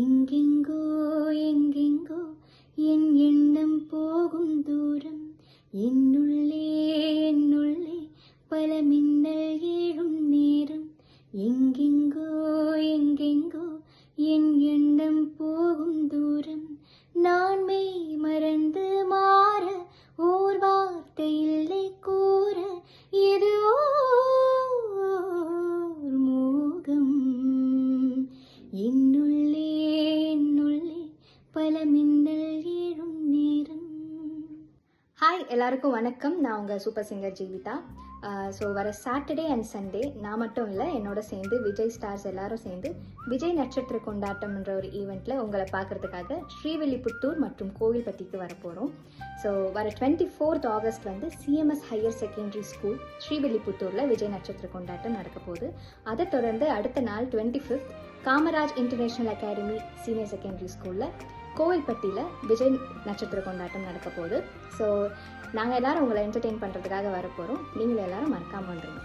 எங்கெங்கோ எங்கெங்கோ என் எண்ணம் போகும் தூரம். என்னுள்ளே என்னுள்ளே பல மின்னல் ஏழும் நேரம். எங்கெங்கோ எங்கெங்கோ என் எண்ணம் போகும் தூரம். நான் மெய் மறந்து மாற ஓர் வார்த்தை இல்லை கூற. இது மோகம். என் பல மின்னல் ஏழும் நேரம். ஹாய் எல்லாருக்கும் வணக்கம். நான் உங்கள் சூப்பர் சிங்கர் ஜீவிதா. ஸோ வர சாட்டர்டே அண்ட் சண்டே நான் மட்டும் இல்லை என்னோட சேர்ந்து விஜய் ஸ்டார்ஸ் எல்லாரும் சேர்ந்து விஜய் நட்சத்திர கொண்டாட்டம்ன்ற ஒரு ஈவெண்ட்டில் உங்களை பார்க்கறதுக்காக ஸ்ரீவில்லிபுத்தூர் மற்றும் கோவில்பட்டிக்கு வர போகிறோம் ஸோ வர டுவெண்ட்டி ஃபோர்த் ஆகஸ்ட் வந்து சிஎம்எஸ் ஹையர் செகண்டரி ஸ்கூல் ஸ்ரீவில்லிபுத்தூரில் விஜய் நட்சத்திர கொண்டாட்டம் நடக்க போகுது. அதை தொடர்ந்து அடுத்த நாள் twenty fifth Kamaraj international academy senior secondary ஸ்கூலில் கோவில்பட்டியில் விஜய் நட்சத்திர கொண்டாட்டம் நடக்க போகுது. ஸோ நாங்கள் எல்லாரும் உங்களை என்டர்டெயின் பண்ணுறதுக்காக வரப்போகிறோம் நீங்களும் எல்லாரும் மறக்காம வந்துடுங்க